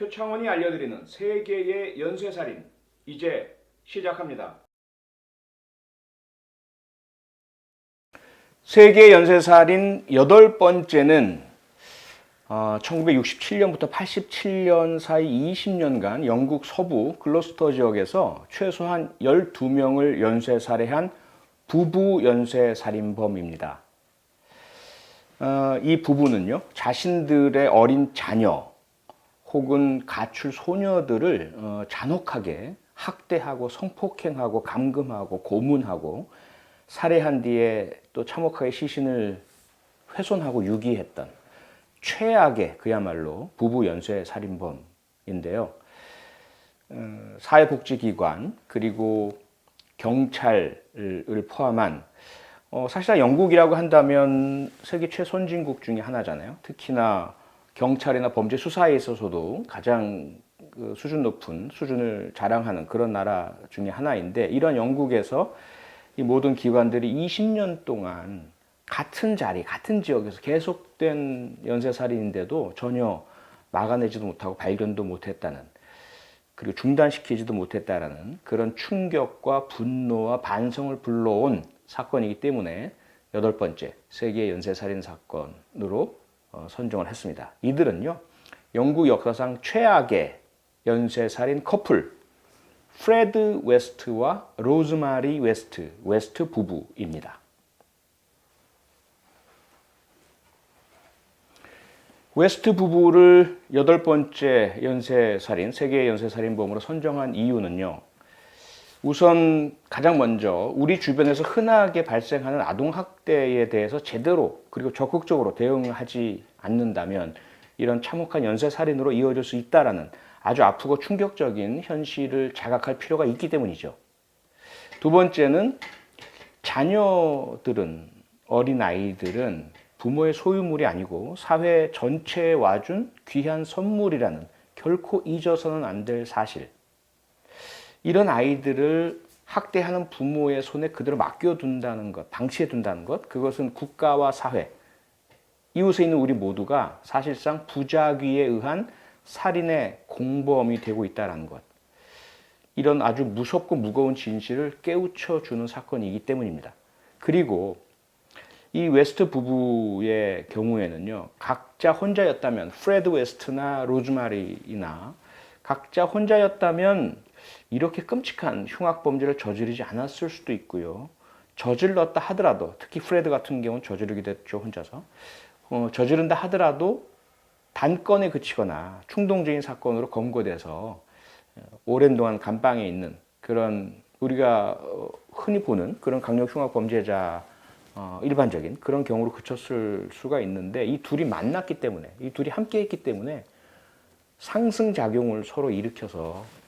표창원이 알려드리는 세계의 연쇄살인 이제 시작합니다. 세계 연쇄살인 여덟 번째는 어, 1967년부터 87년 사이 20년간 영국 서부 글로스터 지역에서 최소한 12명을 연쇄 살해한 부부 연쇄 살인범입니다. 어, 이 부부는요, 자신들의 어린 자녀 혹은 가출 소녀들을 어, 잔혹하게 학대하고 성폭행하고 감금하고 고문하고 살해한 뒤에 또 참혹하게 시신을 훼손하고 유기했던 최악의 그야말로 부부 연쇄 살인범인데요. 어, 사회복지기관 그리고 경찰을 포함한 어, 사실상 영국이라고 한다면 세계 최선진국 중에 하나잖아요. 특히나 경찰이나 범죄 수사에 있어서도 가장 그 수준 높은 수준을 자랑하는 그런 나라 중에 하나인데 이런 영국에서 이 모든 기관들이 20년 동안 같은 자리, 같은 지역에서 계속된 연쇄살인인데도 전혀 막아내지도 못하고 발견도 못했다는 그리고 중단시키지도 못했다라는 그런 충격과 분노와 반성을 불러온 사건이기 때문에 여덟 번째 세계 연쇄살인 사건으로 어, 선정을 했습니다. 이들은요 영국 역사상 최악의 연쇄살인 커플 프레드 웨스트와 로즈마리 웨스트 웨스트 부부입니다. 웨스트 부부를 여덟 번째 연쇄살인, 세계 연쇄살인범으로 선정한 이유는요. 우선 가장 먼저 우리 주변에서 흔하게 발생하는 아동학대에 대해서 제대로 그리고 적극적으로 대응하지 않는다면 이런 참혹한 연쇄살인으로 이어질 수 있다라는 아주 아프고 충격적인 현실을 자각할 필요가 있기 때문이죠. 두 번째는 자녀들은 어린 아이들은 부모의 소유물이 아니고 사회 전체에 와준 귀한 선물이라는 결코 잊어서는 안 될 사실. 이런 아이들을 학대하는 부모의 손에 그대로 맡겨둔다는 것, 방치해둔다는 것, 그것은 국가와 사회, 이웃에 있는 우리 모두가 사실상 부작위에 의한 살인의 공범이 되고 있다는 것. 이런 아주 무섭고 무거운 진실을 깨우쳐 주는 사건이기 때문입니다. 그리고 이 웨스트 부부의 경우에는요, 각자 혼자였다면, 프레드 웨스트나 로즈마리나 각자 혼자였다면 이렇게 끔찍한 흉악 범죄를 저지르지 않았을 수도 있고요. 저질렀다 하더라도, 특히 프레드 같은 경우는 저지르게 됐죠, 혼자서. 어, 저지른다 하더라도 단건에 그치거나 충동적인 사건으로 검거돼서 오랜 동안 감방에 있는 그런 우리가 어, 흔히 보는 그런 강력 흉악 범죄자 어, 일반적인 그런 경우로 그쳤을 수가 있는데 이 둘이 만났기 때문에 이 둘이 함께 했기 때문에 상승 작용을 서로 일으켜서 어,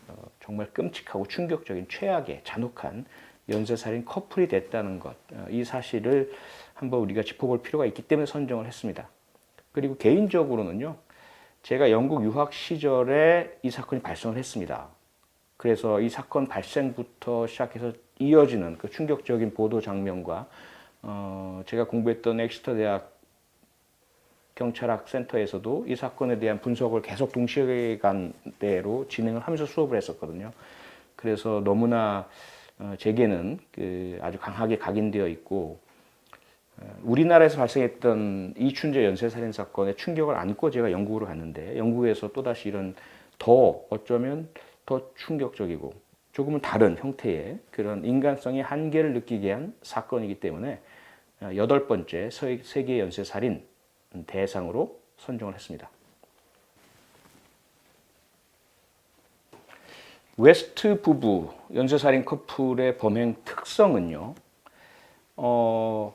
정말 끔찍하고 충격적인 최악의 잔혹한 연쇄살인 커플이 됐다는 것, 어, 이 사실을 한번 우리가 짚어볼 필요가 있기 때문에 선정을 했습니다. 그리고 개인적으로는요, 제가 영국 유학 시절에 이 사건이 발생을 했습니다. 그래서 이 사건 발생부터 시작해서 이어지는 그 충격적인 보도 장면과 어, 제가 공부했던 엑스터 대학 경찰학 센터에서도 이 사건에 대한 분석을 계속 동시간대로 진행을 하면서 수업을 했었거든요. 그래서 너무나 어, 제게는 그 아주 강하게 각인되어 있고 어, 우리나라에서 발생했던 이춘재 연쇄살인 사건의 충격을 안고 제가 영국으로 갔는데 영국에서 또다시 이런 더 어쩌면 더 충격적이고 조금은 다른 형태의 그런 인간성의 한계를 느끼게 한 사건이기 때문에 어, 여덟 번째 세계 연쇄살인 대상으로 선정을 했습니다. 웨스트 부부 연쇄살인 커플의 범행 특성은요. 어,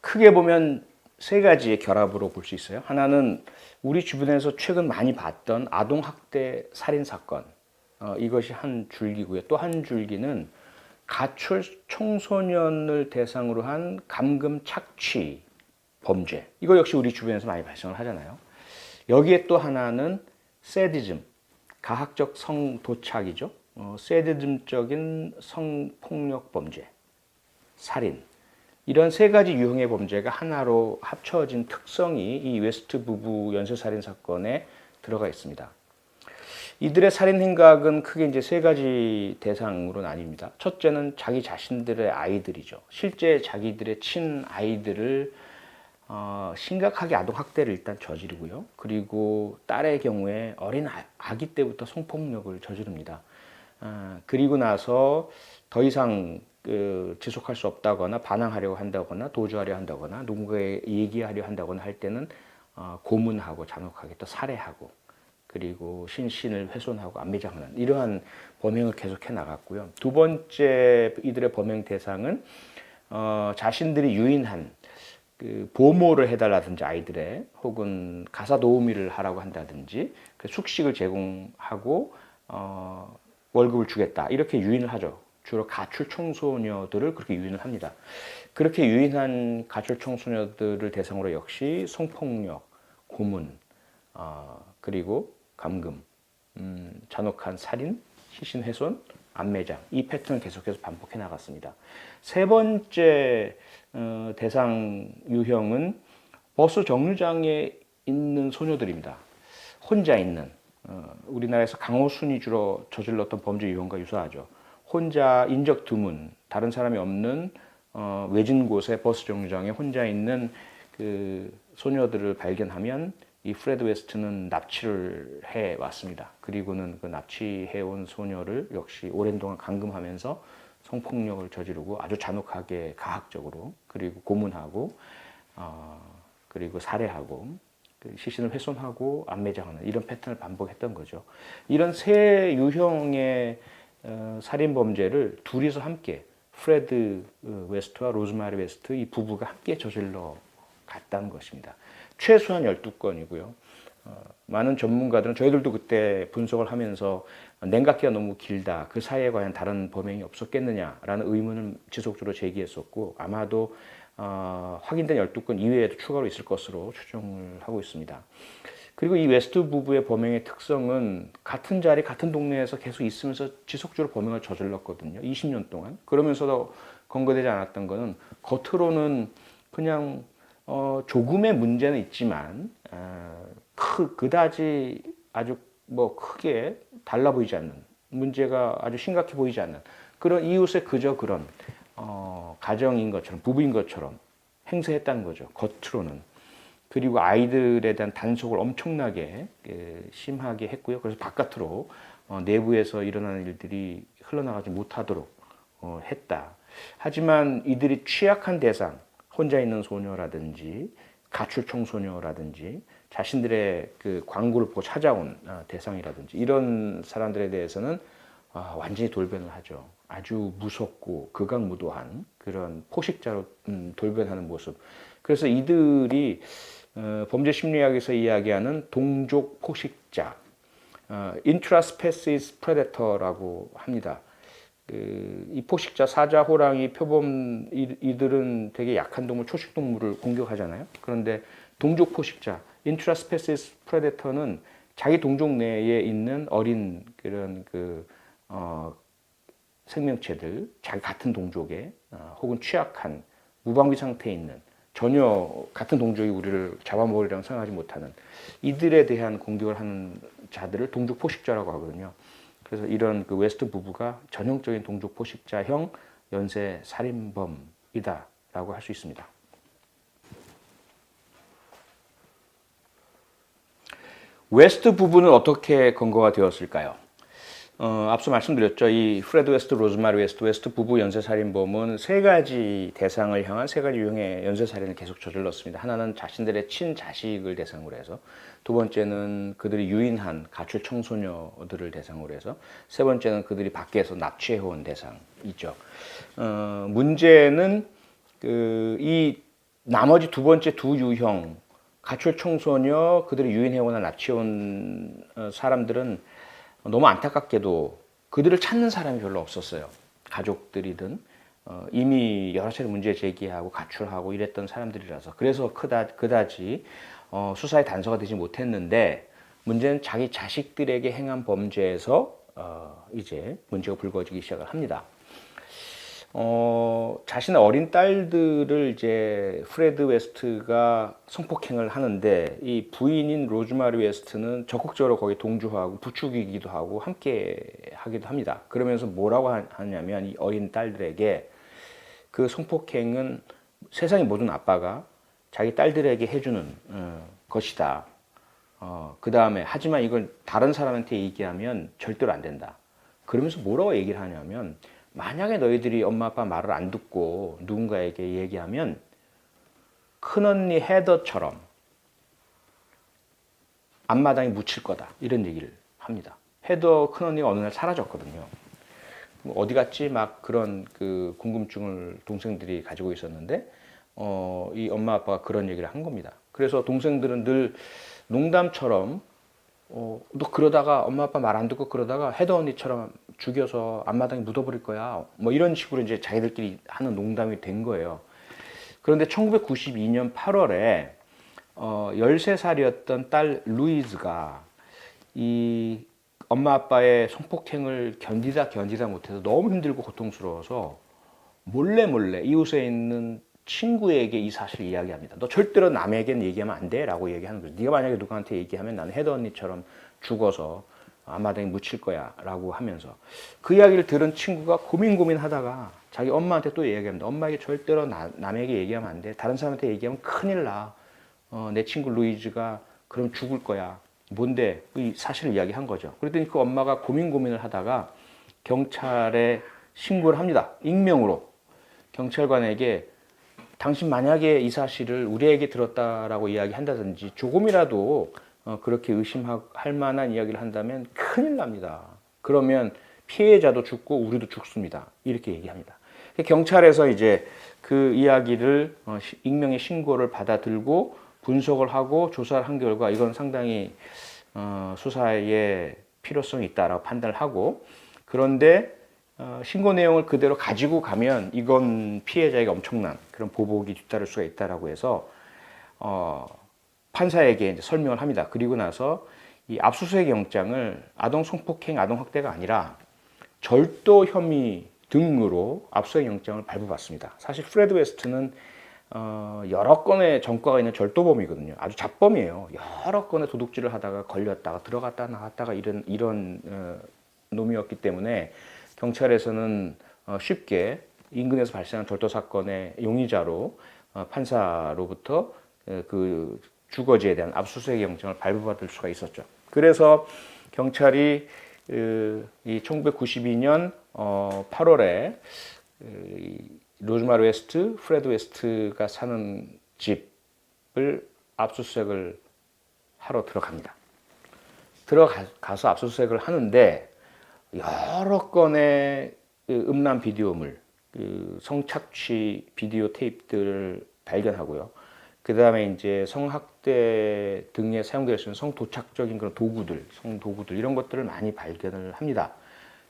크게 보면 세 가지의 결합으로 볼 수 있어요. 하나는 우리 주변에서 최근 많이 봤던 아동 학대 살인 사건 어, 이것이 한 줄기고요. 또 한 줄기는 가출 청소년을 대상으로 한 감금 착취 범죄. 이거 역시 우리 주변에서 많이 발생을 하잖아요. 여기에 또 하나는 세디즘, 가학적 성도착이죠. 어, 세디즘적인 성폭력 범죄, 살인. 이런 세 가지 유형의 범죄가 하나로 합쳐진 특성이 이 웨스트 부부 연쇄살인 사건에 들어가 있습니다. 이들의 살인 행각은 크게 이제 세 가지 대상으로 나뉩니다. 첫째는 자기 자신들의 아이들이죠. 실제 자기들의 친 아이들을 어, 심각하게 아동 학대를 일단 저지르고요. 그리고 딸의 경우에 어린 아- 아기 때부터 성폭력을 저지릅니다. 아, 그리고 나서 더 이상 그 지속할 수 없다거나 반항하려고 한다거나 도주하려 한다거나 누군가에 얘기하려 한다거나 할 때는 어, 고문하고 잔혹하게 또 살해하고 그리고 신신을 훼손하고 안매장하는 이러한 범행을 계속해 나갔고요. 두 번째 이들의 범행 대상은 어, 자신들이 유인한 그 보모를 해달라든지 아이들의 혹은 가사 도우미를 하라고 한다든지 그 숙식을 제공하고 어, 월급을 주겠다 이렇게 유인을 하죠. 주로 가출 청소녀들을 그렇게 유인을 합니다. 그렇게 유인한 가출 청소녀들을 대상으로 역시 성폭력, 고문, 어, 그리고 감금, 음, 잔혹한 살인, 시신 훼손, 안매장 이 패턴을 계속해서 반복해 나갔습니다. 세 번째 어, 대상 유형은 버스 정류장에 있는 소녀들입니다. 혼자 있는 어, 우리나라에서 강호순이 주로 저질렀던 범죄 유형과 유사하죠. 혼자 인적 드문 다른 사람이 없는 어, 외진 곳에 버스 정류장에 혼자 있는 그 소녀들을 발견하면 이 프레드 웨스트는 납치를 해 왔습니다. 그리고는 그 납치해 온 소녀를 역시 오랜 동안 감금하면서 성폭력을 저지르고 아주 잔혹하게 가학적으로 그리고 고문하고 어, 그리고 살해하고 그 시신을 훼손하고 안매장하는 이런 패턴을 반복했던 거죠. 이런 세 유형의 어, 살인 범죄를 둘이서 함께 프레드 어, 웨스트와 로즈마리 웨스트 이 부부가 함께 저질러 갔다는 것입니다. 최소한 12건이고요. 어, 많은 전문가들은 저희들도 그때 분석을 하면서 냉각기가 너무 길다. 그 사이에 과연 다른 범행이 없었겠느냐라는 의문을 지속적으로 제기했었고 아마도 어, 확인된 12건 이외에도 추가로 있을 것으로 추정을 하고 있습니다. 그리고 이 웨스트 부부의 범행의 특성은 같은 자리, 같은 동네에서 계속 있으면서 지속적으로 범행을 저질렀거든요. 20년 동안. 그러면서도 검거되지 않았던 거는 겉으로는 그냥 어, 조금의 문제는 있지만 어, 크, 그다지 아주 뭐 크게 달라 보이지 않는 문제가 아주 심각해 보이지 않는 그런 이웃의 그저 그런 어, 가정인 것처럼 부부인 것처럼 행세했다는 거죠. 겉으로는. 그리고 아이들에 대한 단속을 엄청나게 예, 심하게 했고요. 그래서 바깥으로 어, 내부에서 일어나는 일들이 흘러나가지 못하도록 어, 했다. 하지만 이들이 취약한 대상, 혼자 있는 소녀라든지 가출 청소녀라든지 자신들의 그 광고를 보고 찾아온 어, 대상이라든지 이런 사람들에 대해서는 아, 완전히 돌변을 하죠. 아주 무섭고 극악무도한 그런 포식자로 음, 돌변하는 모습. 그래서 이들이 어, 범죄 심리학에서 이야기하는 동족 포식자, 어, intraspecies predator라고 합니다. 그, 이 포식자, 사자, 호랑이, 표범 이, 이들은 되게 약한 동물, 초식 동물을 공격하잖아요. 그런데 동족 포식자, intraspecies predator는 자기 동족 내에 있는 어린 그런 그 어, 생명체들, 자기 같은 동족의 어, 혹은 취약한 무방비 상태에 있는 전혀 같은 동족이 우리를 잡아먹으리라고 생각하지 못하는 이들에 대한 공격을 하는 자들을 동족 포식자라고 하거든요. 그래서 이런 그 웨스트 부부가 전형적인 동족 포식자형 연쇄 살인범이다라고 할 수 있습니다. 웨스트 부부는 어떻게 검거가 되었을까요? 어, 앞서 말씀드렸죠. 이 프레드 웨스트, 로즈마리 웨스트, 웨스트 부부 연쇄살인범은 세 가지 대상을 향한 세 가지 유형의 연쇄살인을 계속 저질렀습니다. 하나는 자신들의 친자식을 대상으로 해서, 두 번째는 그들이 유인한 가출 청소녀들을 대상으로 해서, 세 번째는 그들이 밖에서 납치해온 대상이죠. 어, 문제는 그, 이 나머지 두 번째 두 유형, 가출 청소녀, 그들이 유인해오나 납치해온 어, 사람들은 너무 안타깝게도 그들을 찾는 사람이 별로 없었어요. 가족들이든 어, 이미 여러 차례 문제 제기하고 가출하고 이랬던 사람들이라서 그래서 그다, 그다지 어, 수사의 단서가 되지 못했는데 문제는 자기 자식들에게 행한 범죄에서 어, 이제 문제가 불거지기 시작을 합니다. 어, 자신의 어린 딸들을 이제 프레드 웨스트가 성폭행을 하는데 이 부인인 로즈마리 웨스트는 적극적으로 거기 동조하고 부추기기도 하고 함께 하기도 합니다. 그러면서 뭐라고 하- 하냐면 이 어린 딸들에게 그 성폭행은 세상의 모든 아빠가 자기 딸들에게 해주는 어, 것이다. 어, 그 다음에 하지만 이걸 다른 사람한테 얘기하면 절대로 안 된다. 그러면서 뭐라고 얘기를 하냐면 만약에 너희들이 엄마 아빠 말을 안 듣고 누군가에게 얘기하면 큰언니 헤더처럼 앞마당에 묻힐 거다 이런 얘기를 합니다. 헤더 큰언니가 어느 날 사라졌거든요. 뭐 어디 갔지 막 그런 그 궁금증을 동생들이 가지고 있었는데 어, 이 엄마 아빠가 그런 얘기를 한 겁니다. 그래서 동생들은 늘 농담처럼 어, 너 그러다가 엄마 아빠 말 안 듣고 그러다가 헤더 언니처럼 죽여서 앞마당에 묻어버릴 거야. 뭐 이런 식으로 이제 자기들끼리 하는 농담이 된 거예요. 그런데 1992년 8월에 어, 13살이었던 딸 루이즈가 이 엄마 아빠의 성폭행을 견디다 견디다 못해서 너무 힘들고 고통스러워서 몰래 몰래 이웃에 있는 친구에게 이 사실을 이야기합니다. 너 절대로 남에겐 얘기하면 안 돼라고 얘기하는 거죠. 네가 만약에 누구한테 얘기하면 나는 헤더 언니처럼 죽어서 앞마당에 묻힐 거야 라고 하면서 그 이야기를 들은 친구가 고민 고민하다가 자기 엄마한테 또 얘기합니다. 엄마에게 절대로 나- 남에게 얘기하면 안 돼. 다른 사람한테 얘기하면 큰일 나. 어, 내 친구 루이즈가 그럼 죽을 거야. 뭔데? 이 사실을 이야기한 거죠. 그랬더니 그 엄마가 고민 고민을 하다가 경찰에 신고를 합니다. 익명으로 경찰관에게 당신 만약에 이 사실을 우리에게 들었다라고 이야기한다든지 조금이라도 어, 그렇게 의심할 만한 이야기를 한다면 큰일 납니다. 그러면 피해자도 죽고 우리도 죽습니다. 이렇게 얘기합니다. 경찰에서 이제 그 이야기를 어, 시- 익명의 신고를 받아들고 분석을 하고 조사를 한 결과 이건 상당히 어, 수사에 필요성이 있다라고 판단을 하고 그런데 어, 신고 내용을 그대로 가지고 가면 이건 피해자에게 엄청난 그런 보복이 뒤따를 수가 있다라고 해서 어, 판사에게 이제 설명을 합니다. 그리고 나서 이 압수수색 영장을 아동 성폭행, 아동 학대가 아니라 절도 혐의 등으로 압수수색 영장을 발부받습니다. 사실 프레드 웨스트는 어, 여러 건의 전과가 있는 절도범이거든요. 아주 잡범이에요. 여러 건의 도둑질을 하다가 걸렸다가 들어갔다 나갔다가 이런 이런 어, 놈이었기 때문에 경찰에서는 어, 쉽게 인근에서 발생한 절도 사건의 용의자로 어, 판사로부터 어, 그 주거지에 대한 압수수색 영장을 발부받을 수가 있었죠. 그래서 경찰이 어, 이 1992년 8월에 로즈마리 웨스트, 프레드 웨스트가 사는 집을 압수수색을 하러 들어갑니다. 들어가서 압수수색을 하는데 여러 건의 그 음란 비디오물, 그 성착취 비디오 테이프들을 발견하고요. 그 다음에 이제 성학 대 등에 사용될 수 있는 성도착적인 그런 도구들, 성도구들 이런 것들을 많이 발견을 합니다.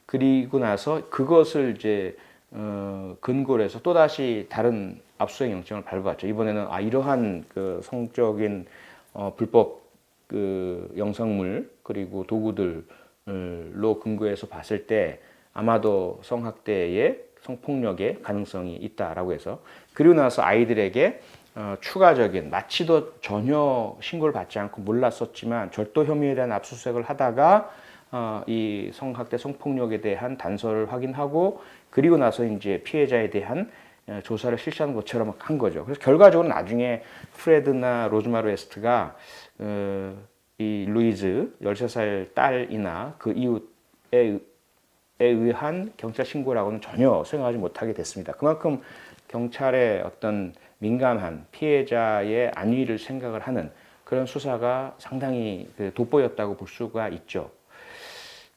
그리고 나서 그것을 이제 어, 근거로 해서 또 다시 다른 압수수색 영장을 발부받죠. 이번에는 아 이러한 그 성적인 어, 불법 그 영상물 그리고 도구들로 근거해서 봤을 때 아마도 성학대의 성폭력의 가능성이 있다라고 해서 그리고 나서 아이들에게 어, 추가적인 마치도 전혀 신고를 받지 않고 몰랐었지만 절도 혐의에 대한 압수수색을 하다가 어, 이 성학대 성폭력에 대한 단서를 확인하고 그리고 나서 이제 피해자에 대한 어, 조사를 실시하는 것처럼 한 거죠. 그래서 결과적으로 나중에 프레드나 로즈마르 웨스트가 어, 이 루이즈 13살 딸이나 그 이웃에 의한 경찰 신고라고는 전혀 생각하지 못하게 됐습니다. 그만큼 경찰의 어떤 민감한 피해자의 안위를 생각을 하는 그런 수사가 상당히 그 돋보였다고 볼 수가 있죠.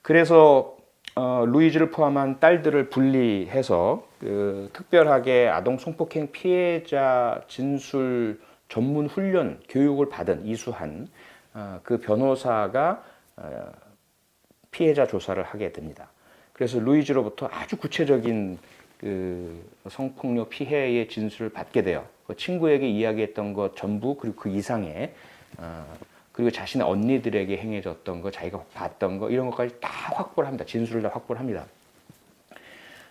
그래서 어, 루이즈를 포함한 딸들을 분리해서 그 특별하게 아동 성폭행 피해자 진술 전문 훈련 교육을 받은 이수한 어, 그 변호사가 어, 피해자 조사를 하게 됩니다. 그래서 루이즈로부터 아주 구체적인 그 성폭력 피해의 진술을 받게 돼요. 그 친구에게 이야기했던 것 전부 그리고 그 이상의 어, 그리고 자신의 언니들에게 행해졌던 거, 자기가 봤던 거 이런 것까지 다 확보를 합니다. 진술을 다 확보를 합니다.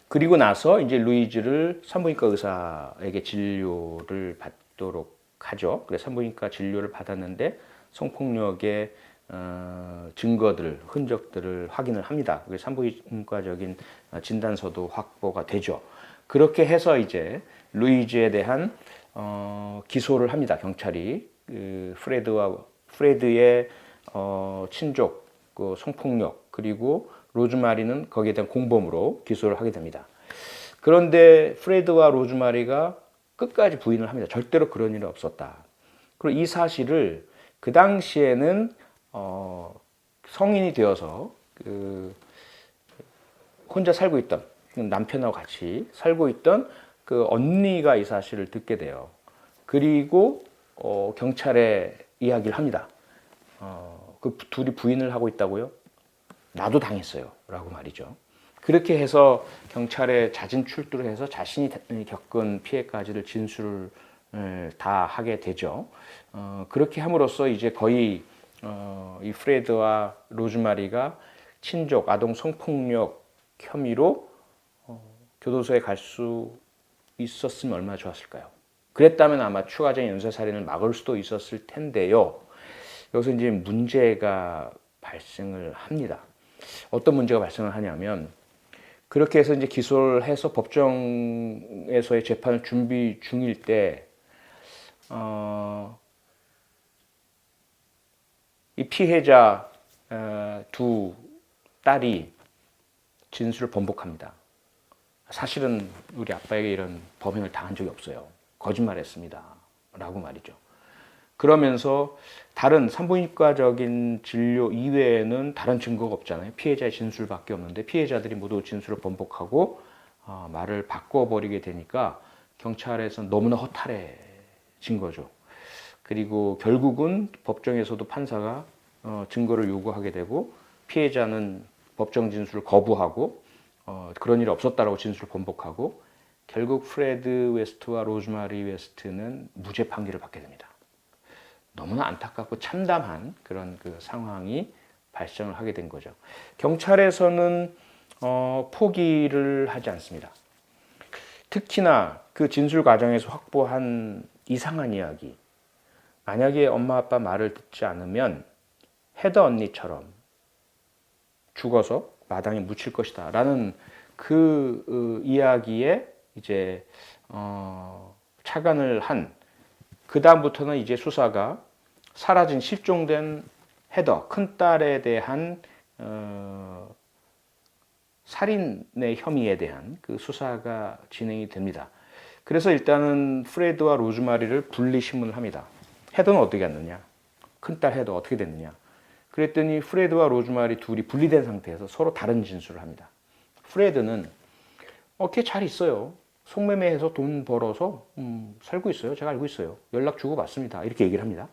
그리고 나서 이제 루이즈를 산부인과 의사에게 진료를 받도록 하죠. 그래서 산부인과 진료를 받았는데 성폭력의 어, 증거들, 흔적들을 확인을 합니다. 그래서 산부인과적인 진단서도 확보가 되죠. 그렇게 해서 이제 루이즈에 대한 어, 기소를 합니다. 경찰이 그 프레드와 프레드의 어, 친족, 그 성폭력 그리고 로즈마리는 거기에 대한 공범으로 기소를 하게 됩니다. 그런데 프레드와 로즈마리가 끝까지 부인을 합니다. 절대로 그런 일은 없었다. 그리고 이 사실을 그 당시에는 어, 성인이 되어서 그 혼자 살고 있던 남편하고 같이 살고 있던 그 언니가 이 사실을 듣게 돼요. 그리고 어, 경찰에 이야기를 합니다. 어, 그 둘이 부인을 하고 있다고요? 나도 당했어요. 라고 말이죠. 그렇게 해서 경찰에 자진 출두를 해서 자신이 겪은 피해까지를 진술을 다 하게 되죠. 어, 그렇게 함으로써 이제 거의 어, 이 프레드와 로즈마리가 친족 아동 성폭력 혐의로 어, 교도소에 갈 수 있었으면 얼마나 좋았을까요? 그랬다면 아마 추가적인 연쇄살인을 막을 수도 있었을 텐데요. 여기서 이제 문제가 발생을 합니다. 어떤 문제가 발생을 하냐면 그렇게 해서 이제 기소를 해서 법정에서의 재판을 준비 중일 때, 어, 이 피해자 어, 두 딸이 진술을 번복합니다. 사실은 우리 아빠에게 이런 범행을 당한 적이 없어요. 거짓말했습니다. 라고 말이죠. 그러면서 다른 산부인과적인 진료 이외에는 다른 증거가 없잖아요. 피해자의 진술밖에 없는데 피해자들이 모두 진술을 번복하고 어, 말을 바꿔버리게 되니까 경찰에서 너무나 허탈해진 거죠. 그리고 결국은 법정에서도 판사가 어, 증거를 요구하게 되고 피해자는 법정 진술을 거부하고 어, 그런 일이 없었다라고 진술을 번복하고 결국 프레드 웨스트와 로즈마리 웨스트는 무죄 판결을 받게 됩니다. 너무나 안타깝고 참담한 그런 그 상황이 발생을 하게 된 거죠. 경찰에서는 어, 포기를 하지 않습니다. 특히나 그 진술 과정에서 확보한 이상한 이야기. 만약에 엄마 아빠 말을 듣지 않으면 헤더 언니처럼 죽어서 마당에 묻힐 것이다. 라는 그 어, 이야기에 이제 어, 착안을 한 그 다음부터는 이제 수사가 사라진 실종된 헤더 큰 딸에 대한 어, 살인의 혐의에 대한 그 수사가 진행이 됩니다. 그래서 일단은 프레드와 로즈마리를 분리 신문을 합니다. 헤더는 어떻게 했느냐? 큰딸 헤더 어떻게 됐느냐? 그랬더니 프레드와 로즈마리 둘이 분리된 상태에서 서로 다른 진술을 합니다. 프레드는 어, 걔잘 있어요. 속매매해서 돈 벌어서 음, 살고 있어요. 제가 알고 있어요. 연락 주고 받습니다. 이렇게 얘기를 합니다.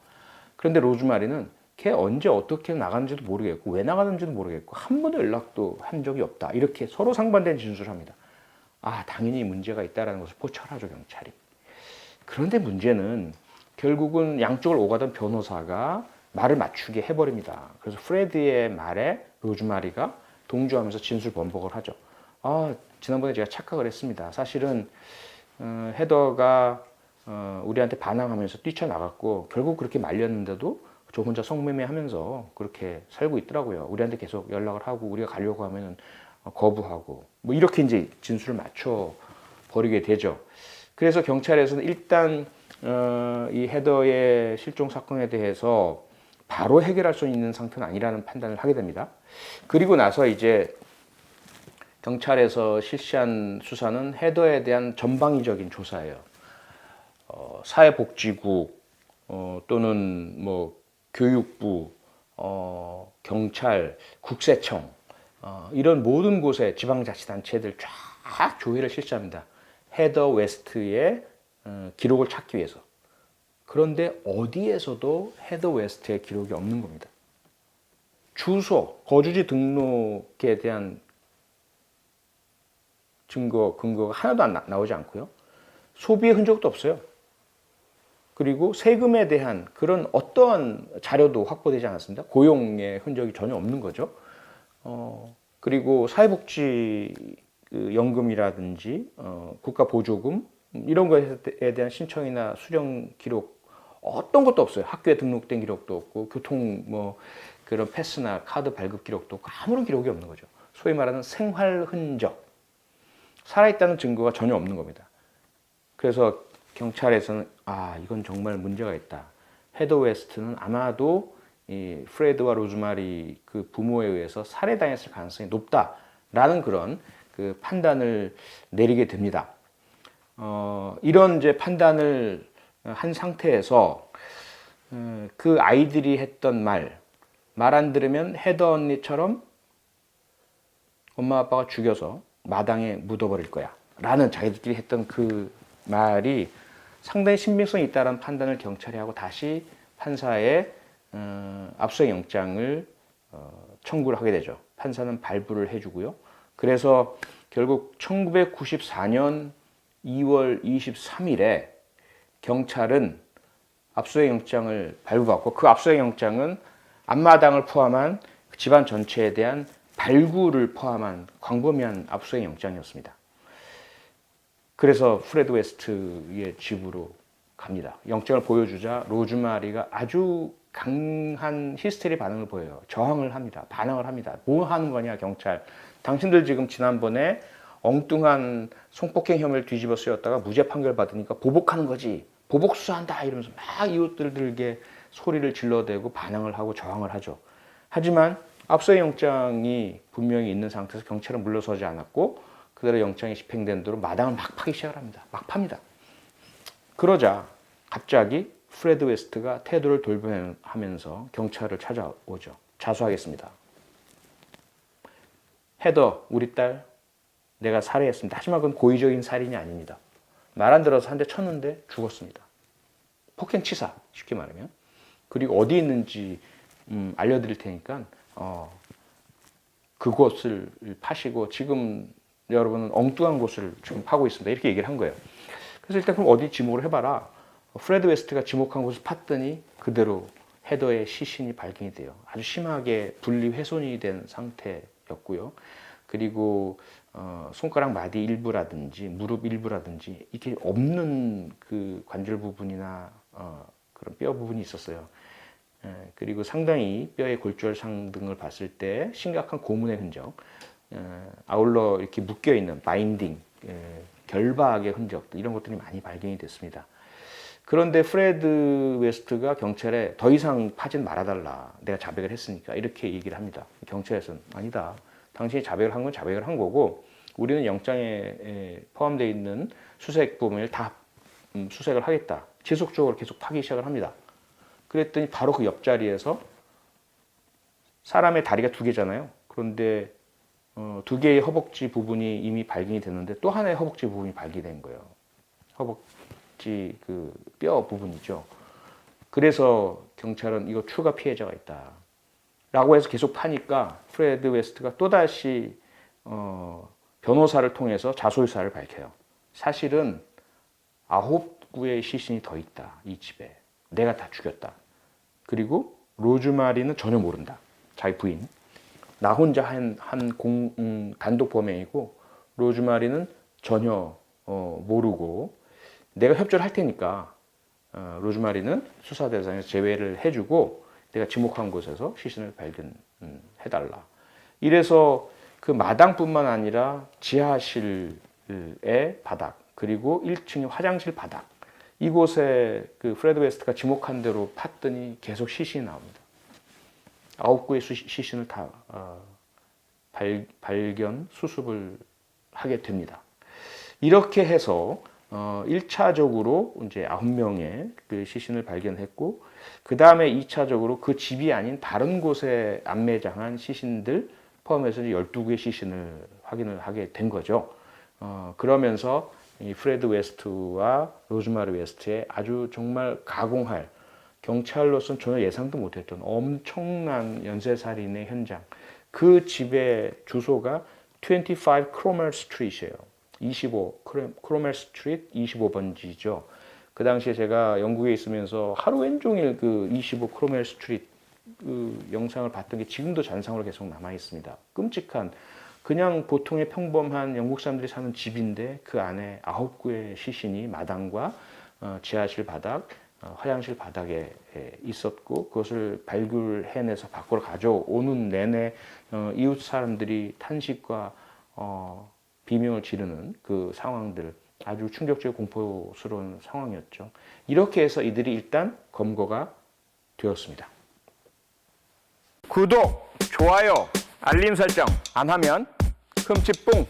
그런데 로즈마리는 걔 언제 어떻게 나가는지도 모르겠고 왜 나가는지도 모르겠고 한 번도 연락도 한 적이 없다. 이렇게 서로 상반된 진술을 합니다. 아 당연히 문제가 있다는 것을 포착하죠 경찰이. 그런데 문제는 결국은 양쪽을 오가던 변호사가 말을 맞추게 해버립니다. 그래서 프레드의 말에 로즈마리가 동조하면서 진술 번복을 하죠. 아 지난번에 제가 착각을 했습니다. 사실은 어, 헤더가 어, 우리한테 반항하면서 뛰쳐나갔고 결국 그렇게 말렸는데도 저 혼자 성매매하면서 그렇게 살고 있더라고요. 우리한테 계속 연락을 하고 우리가 가려고 하면 거부하고 뭐 이렇게 이제 진술을 맞춰 버리게 되죠. 그래서 경찰에서는 일단 어, 이 헤더의 실종 사건에 대해서 바로 해결할 수 있는 상태는 아니라는 판단을 하게 됩니다. 그리고 나서 이제 경찰에서 실시한 수사는 헤더에 대한 전방위적인 조사예요. 어, 사회복지국 어, 또는 뭐 교육부, 어, 경찰, 국세청 어, 이런 모든 곳에 지방자치단체들 쫙 조회를 실시합니다. 헤더 웨스트의 어, 기록을 찾기 위해서. 그런데 어디에서도 헤더 웨스트의 기록이 없는 겁니다. 주소, 거주지 등록에 대한 증거, 근거가 하나도 안 나, 오지 않고요. 소비의 흔적도 없어요. 그리고 세금에 대한 그런 어떠한 자료도 확보되지 않았습니다. 고용의 흔적이 전혀 없는 거죠. 어, 그리고 사회복지 그 연금이라든지 어, 국가 보조금 음, 이런 거에 대한 신청이나 수령 기록 어떤 것도 없어요. 학교에 등록된 기록도 없고 교통 뭐 그런 패스나 카드 발급 기록도 없고 아무런 기록이 없는 거죠. 소위 말하는 생활 흔적 살아있다는 증거가 전혀 없는 겁니다. 그래서 경찰에서는 아 이건 정말 문제가 있다. 헤더 웨스트는 아마도 이 프레드와 로즈마리 그 부모에 의해서 살해당했을 가능성이 높다라는 그런 그 판단을 내리게 됩니다. 어, 이런 이제 판단을 한 상태에서 어, 그 아이들이 했던 말, 말 안 들으면 헤더 언니처럼 엄마 아빠가 죽여서 마당에 묻어버릴 거야. 라는 자기들끼리 했던 그 말이 상당히 신빙성이 있다는 판단을 경찰이 하고 다시 판사에 어, 압수수색 영장을 어, 청구를 하게 되죠. 판사는 발부를 해주고요. 그래서 결국 1994년 2월 23일에 경찰은 압수수색 영장을 발부받고 그 압수수색 영장은 앞마당을 포함한 집안 전체에 대한 발구를 포함한 광범위한 압수수색 영장이었습니다. 그래서 프레드 웨스트의 집으로 갑니다. 영장을 보여주자 로즈마리가 아주 강한 히스테리 반응을 보여요. 저항을 합니다. 반항을 합니다. 뭐 하는 거냐 경찰. 당신들 지금 지난번에 엉뚱한 성폭행 혐의를 뒤집어 쓰였다가 무죄 판결 받으니까 보복하는 거지. 보복 수사한다 이러면서 막 이웃들들에게 소리를 질러대고 반항을 하고 저항을 하죠. 하지만 압수수색 영장이 분명히 있는 상태에서 경찰은 물러서지 않았고 그대로 영장이 집행된 대로 마당을 막 파기 시작을 합니다. 막 팝니다. 그러자 갑자기 프레드 웨스트가 태도를 돌변하면서 경찰을 찾아오죠. 자수하겠습니다. 헤더, 우리 딸, 내가 살해했습니다. 하지만 그건 고의적인 살인이 아닙니다. 말 안 들어서 한 대 쳤는데 죽었습니다. 폭행 치사, 쉽게 말하면. 그리고 어디 있는지 음, 알려드릴 테니까 어, 그곳을 파시고 지금 여러분은 엉뚱한 곳을 지금 파고 있습니다. 이렇게 얘기를 한 거예요. 그래서 일단 그럼 어디 지목을 해봐라. 프레드 웨스트가 지목한 곳을 팠더니 그대로 헤더의 시신이 발견이 돼요. 아주 심하게 분리 훼손이 된 상태였고요. 그리고 어, 손가락 마디 일부라든지 무릎 일부라든지 이게 없는 그 관절 부분이나 어, 그런 뼈 부분이 있었어요. 예, 그리고 상당히 뼈의 골절상 등을 봤을 때 심각한 고문의 흔적, 예, 아울러 이렇게 묶여 있는 바인딩, 예, 결박의 흔적들 이런 것들이 많이 발견이 됐습니다. 그런데 프레드 웨스트가 경찰에 더 이상 파진 말아달라. 내가 자백을 했으니까 이렇게 얘기를 합니다. 경찰에서는 아니다. 당신이 자백을 한 건 자백을 한 거고 우리는 영장에 포함되어 있는 수색 부분을 다 음, 수색을 하겠다. 지속적으로 계속 파기 시작을 합니다. 그랬더니 바로 그 옆자리에서 사람의 다리가 두 개잖아요. 그런데 어, 두 개의 허벅지 부분이 이미 발견이 됐는데 또 하나의 허벅지 부분이 발견된 거예요. 허벅지 그 뼈 부분이죠. 그래서 경찰은 이거 추가 피해자가 있다. 라고 해서 계속 파니까 프레드 웨스트가 또다시 어, 변호사를 통해서 자소유사를 밝혀요. 사실은 아홉 구의 시신이 더 있다. 이 집에. 내가 다 죽였다. 그리고 로즈마리는 전혀 모른다. 자기 부인. 나 혼자 한, 한 공, 음, 단독 범행이고 로즈마리는 전혀 어, 모르고 내가 협조를 할 테니까 어, 로즈마리는 수사 대상에서 제외를 해주고 내가 지목한 곳에서 시신을 발견해달라. 이래서 그 마당뿐만 아니라 지하실의 바닥 그리고 1층의 화장실 바닥 이곳에 그 프레드 웨스트가 지목한 대로 팠더니 계속 시신이 나옵니다. 아홉 구의 시신을 다 어, 발, 발견 수습을 하게 됩니다. 이렇게 해서 어, 1차적으로 이제 9명의 그 시신을 발견했고, 그 다음에 2차적으로 그 집이 아닌 다른 곳에 안매장한 시신들 포함해서 12개의 시신을 확인을 하게 된 거죠. 어, 그러면서 이 프레드 웨스트와 로즈마리 웨스트의 아주 정말 가공할 경찰로서는 전혀 예상도 못했던 엄청난 연쇄살인의 현장. 그 집의 주소가 25 크로멜 스트리트예요. 25 크로멜 스트리트 25번지죠. 그 당시에 제가 영국에 있으면서 하루 왼종일 그 25 크로멜 스트리트 그 영상을 봤던 게 지금도 잔상으로 계속 남아 있습니다. 끔찍한 그냥 보통의 평범한 영국 사람들이 사는 집인데 그 안에 아홉 구의 시신이 마당과 어, 지하실 바닥, 어, 화장실 바닥에 에, 있었고 그것을 발굴해내서 밖으로 가져오는 내내 어, 이웃 사람들이 탄식과 어, 비명을 지르는 그 상황들 아주 충격적이고 공포스러운 상황이었죠. 이렇게 해서 이들이 일단 검거가 되었습니다. 구독, 좋아요, 알림 설정 안 하면 흠칫뿡